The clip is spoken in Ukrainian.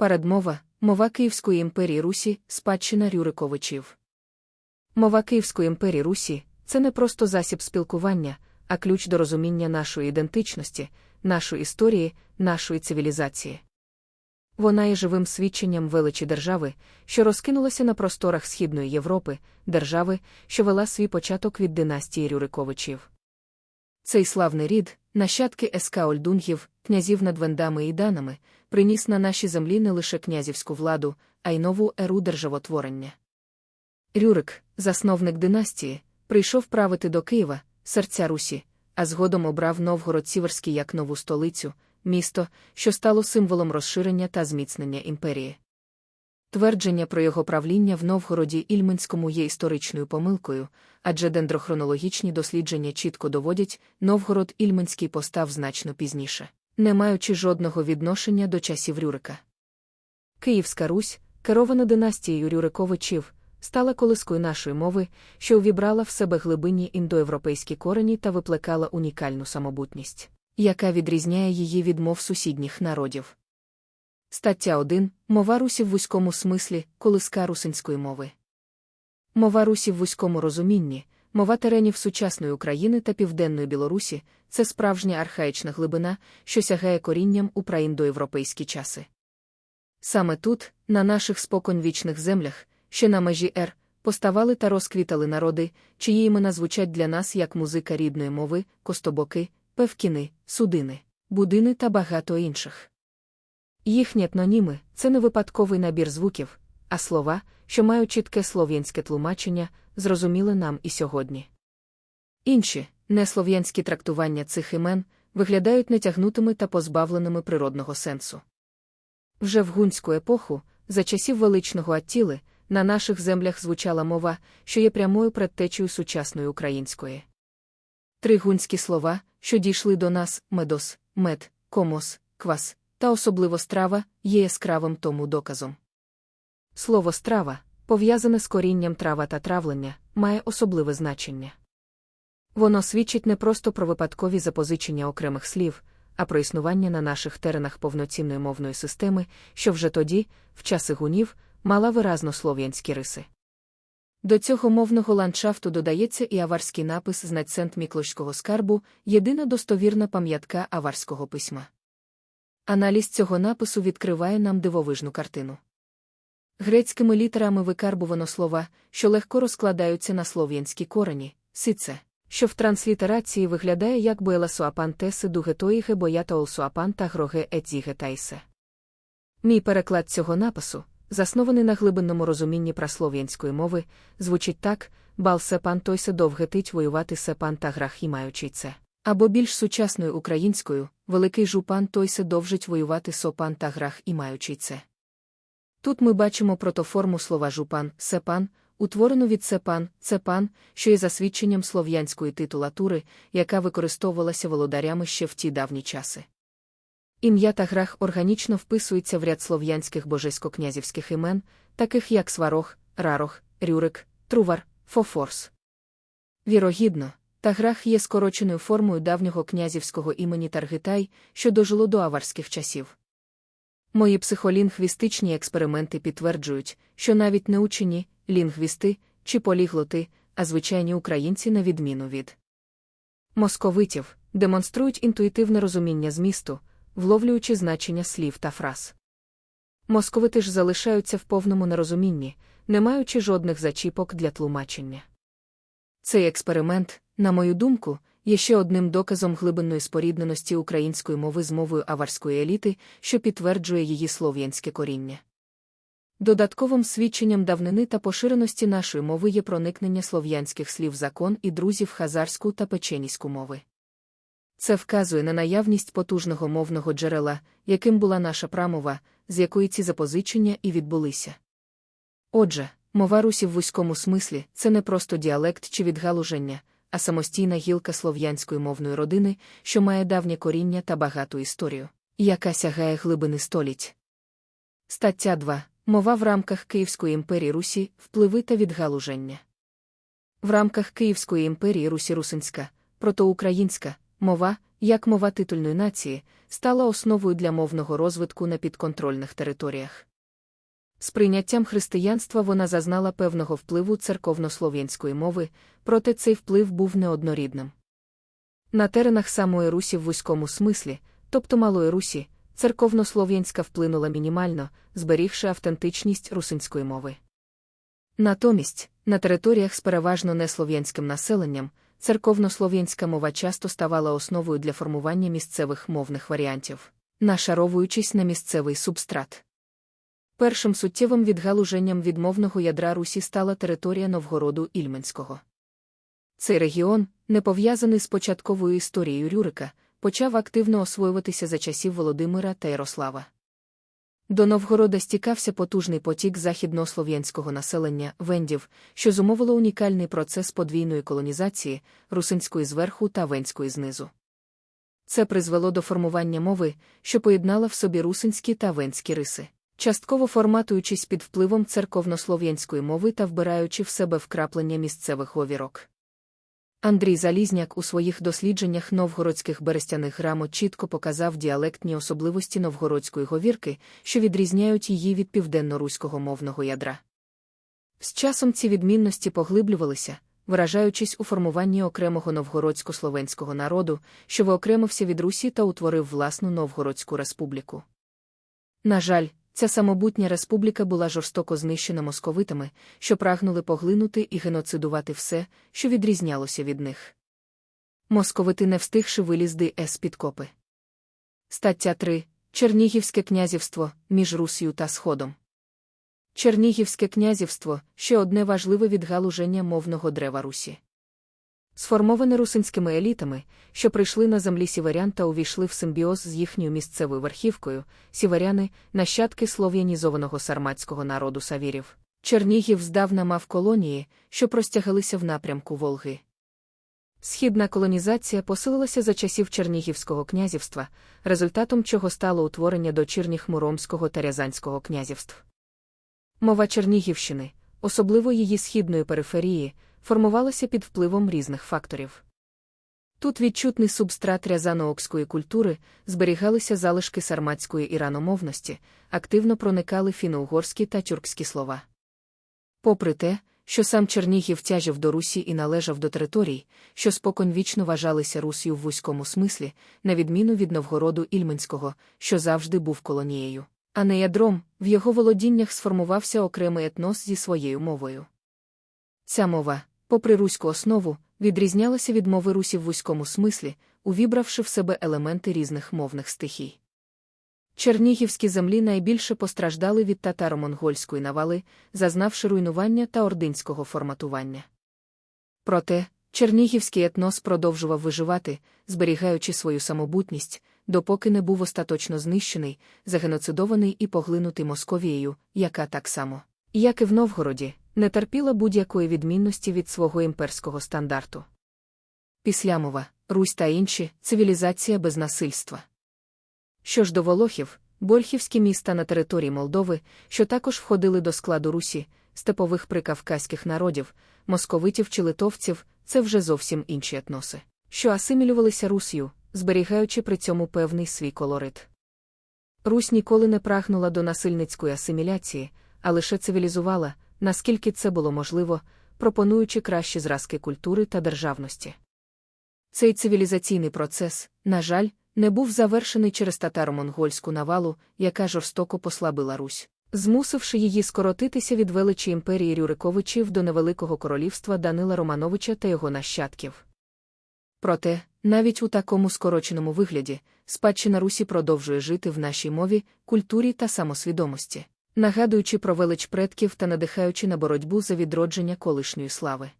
Передмова, мова Київської імперії Русі, спадщина Рюриковичів. Мова Київської імперії Русі це не просто засіб спілкування, а ключ до розуміння нашої ідентичності, нашої історії, нашої цивілізації. Вона є живим свідченням величі держави, що розкинулася на просторах Східної Європи, держави, що вела свій початок від династії Рюриковичів. Цей славний рід, нащадки СК Ольдунгів, князів над вендами і данами, приніс на наші землі не лише князівську владу, а й нову еру державотворення. Рюрик, засновник династії, прийшов правити до Києва, серця Русі, а згодом обрав Новгород Сіверський як нову столицю, місто, що стало символом розширення та зміцнення імперії. Твердження про його правління в Новгороді Ільменському є історичною помилкою, адже дендрохронологічні дослідження чітко доводять, Новгород Ільменський постав значно пізніше, не маючи жодного відношення до часів Рюрика. Київська Русь, керована династією Рюриковичів, стала колискою нашої мови, що увібрала в себе глибинні індоєвропейські корені та викликала унікальну самобутність, яка відрізняє її від мов сусідніх народів. Стаття 1. Мова Русі в вузькому смислі, колиска русинської мови. Мова Русі в вузькому розумінні, мова теренів сучасної України та Південної Білорусі це справжня архаїчна глибина, що сягає корінням у праіндоєвропейські часи. Саме тут, на наших споконвічних землях, ще на межі Р, поставали та розквітали народи, чиї імена звучать для нас як музика рідної мови, костобоки, певкіни, судини, будини та багато інших. Їхні етноніми це не випадковий набір звуків, а слова, що мають чітке слов'янське тлумачення, зрозуміли нам і сьогодні. Інші, неслов'янські трактування цих імен, виглядають нетягнутими та позбавленими природного сенсу. Вже в гунську епоху, за часів величного Аттіли, на наших землях звучала мова, що є прямою предтечею сучасної української. Три гунські слова, що дійшли до нас медос, мед, комос, квас, та особливо страва, є яскравим тому доказом. Слово страва, пов'язане з корінням трава та травлення, має особливе значення. Воно свідчить не просто про випадкові запозичення окремих слів, а про існування на наших теренах повноцінної мовної системи, що вже тоді, в часи гунів, мала виразно слов'янські риси. До цього мовного ландшафту додається і аварський напис з надсент Міклошського скарбу, єдина достовірна пам'ятка аварського письма. Аналіз цього напису відкриває нам дивовижну картину. Грецькими літерами викарбувано слова, що легко розкладаються на слов'янські корені, сице, що в транслітерації виглядає як боеласуапан теси дугетоїге боятоолсуапан та гроге етзігетайсе. Мій переклад цього напису, заснований на глибинному розумінні праслов'янської мови, звучить так: бал сепан тойсе довгетить воювати сепан та грах і маючий це. Або більш сучасною українською, великий жупан тойсе довжить воювати сопан та грах і маючий це. Тут ми бачимо протоформу слова жупан, сепан, утворену від сепан, цепан, що є засвідченням слов'янської титулатури, яка використовувалася володарями ще в ті давні часи. Ім'я та грах органічно вписується в ряд слов'янських божесько-князівських імен, таких як Сварог, Рарох, Рюрик, Трувар, Фофорс. Вірогідно, Таграх є скороченою формою давнього князівського імені Таргитай, що дожило до аварських часів. Мої психолінгвістичні експерименти підтверджують, що навіть не учені, лінгвісти чи поліглоти, а звичайні українці, на відміну від московитів, демонструють інтуїтивне розуміння змісту, вловлюючи значення слів та фраз. Московити ж залишаються в повному нерозумінні, не маючи жодних зачіпок для тлумачення. Цей експеримент, на мою думку, є ще одним доказом глибинної спорідненості української мови з мовою аварської еліти, що підтверджує її слов'янське коріння. Додатковим свідченням давнини та поширеності нашої мови є проникнення слов'янських слів закон і друзів хазарську та печеніську мови. Це вказує на наявність потужного мовного джерела, яким була наша прамова, з якої ці запозичення і відбулися. Отже, мова Русі в вузькому смислі це не просто діалект чи відгалуження, а самостійна гілка слов'янської мовної родини, що має давнє коріння та багату історію, яка сягає глибини століть. Стаття 2. Мова в рамках Київської імперії Русі, впливи та відгалуження. В рамках Київської імперії Русі Русинська, протоукраїнська, мова, як мова титульної нації, стала основою для мовного розвитку на підконтрольних територіях. З прийняттям християнства вона зазнала певного впливу церковнослов'янської мови, проте цей вплив був неоднорідним. На теренах самої Русі в вузькому смислі, тобто Малої Русі, церковнослов'янська вплинула мінімально, зберігши автентичність русинської мови. Натомість, на територіях з переважно неслов'янським населенням, церковнослов'янська мова часто ставала основою для формування місцевих мовних варіантів, нашаровуючись на місцевий субстрат. Першим суттєвим відгалуженням від мовного ядра Русі стала територія Новгороду Ільменського. Цей регіон, не пов'язаний з початковою історією Рюрика, почав активно освоюватися за часів Володимира та Ярослава. До Новгорода стікався потужний потік західнослов'янського населення вендів, що зумовило унікальний процес подвійної колонізації русинської зверху та венської знизу. Це призвело до формування мови, що поєднала в собі русинські та венські риси, частково форматуючись під впливом церковнослов'янської мови та вбираючи в себе вкраплення місцевих говірок. Андрій Залізняк у своїх дослідженнях новгородських берестяних грамот чітко показав діалектні особливості новгородської говірки, що відрізняють її від південно-руського мовного ядра. З часом ці відмінності поглиблювалися, виражаючись у формуванні окремого новгородсько-словенського народу, що виокремився від Русі та утворив власну Новгородську республіку. На жаль, Ця самобутня республіка була жорстоко знищена московитами, що прагнули поглинути і геноцидувати все, що відрізнялося від них. Московити не встигши вилізди з під копи. Стаття 3. Чернігівське князівство між Русію та Сходом. Чернігівське князівство ще одне важливе відгалуження мовного древа Русі сформоване русинськими елітами, що прийшли на землі сіверян та увійшли в симбіоз з їхньою місцевою верхівкою, сіверяни, нащадки слов'янізованого сарматського народу савірів. Чернігів здавна мав колонії, що простягалися в напрямку Волги. Східна колонізація посилилася за часів Чернігівського князівства, результатом чого стало утворення дочірніх Муромського та Рязанського князівств. Мова Чернігівщини, особливо її східної периферії, формувалося під впливом різних факторів. Тут відчутний субстрат рязаноокської культури, зберігалися залишки сарматської іраномовності, активно проникали фіно-угорські та тюркські слова. Попри те, що сам Чернігів тяжив до Русі і належав до територій, що споконвічно вважалися Русію в вузькому смислі, на відміну від Новгороду Ільменського, що завжди був колонією, а не ядром, в його володіннях сформувався окремий етнос зі своєю мовою. Ця мова, попри руську основу, відрізнялася від мови русі в вузькому смислі, увібравши в себе елементи різних мовних стихій. Чернігівські землі найбільше постраждали від татаро-монгольської навали, зазнавши руйнування та ординського форматування. Проте, Чернігівський етнос продовжував виживати, зберігаючи свою самобутність, допоки не був остаточно знищений, загеноцидований і поглинутий Московією, яка так само, як і в Новгороді, не терпіла будь-якої відмінності від свого імперського стандарту. Післямова, Русь та інші цивілізація без насильства. Що ж до Волохів, Больхівські міста на території Молдови, що також входили до складу Русі, степових прикавказьких народів, московитів чи литовців, це вже зовсім інші етноси, що асимілювалися Русію, зберігаючи при цьому певний свій колорит. Русь ніколи не прагнула до насильницької асиміляції, а лише цивілізувала, наскільки це було можливо, пропонуючи кращі зразки культури та державності. Цей цивілізаційний процес, на жаль, не був завершений через татаро-монгольську навалу, яка жорстоко послабила Русь, змусивши її скоротитися від величі імперії Рюриковичів до невеликого королівства Данила Романовича та його нащадків. Проте, навіть у такому скороченому вигляді, спадщина Русі продовжує жити в нашій мові, культурі та самосвідомості нагадуючи про велич предків та надихаючи на боротьбу за відродження колишньої слави.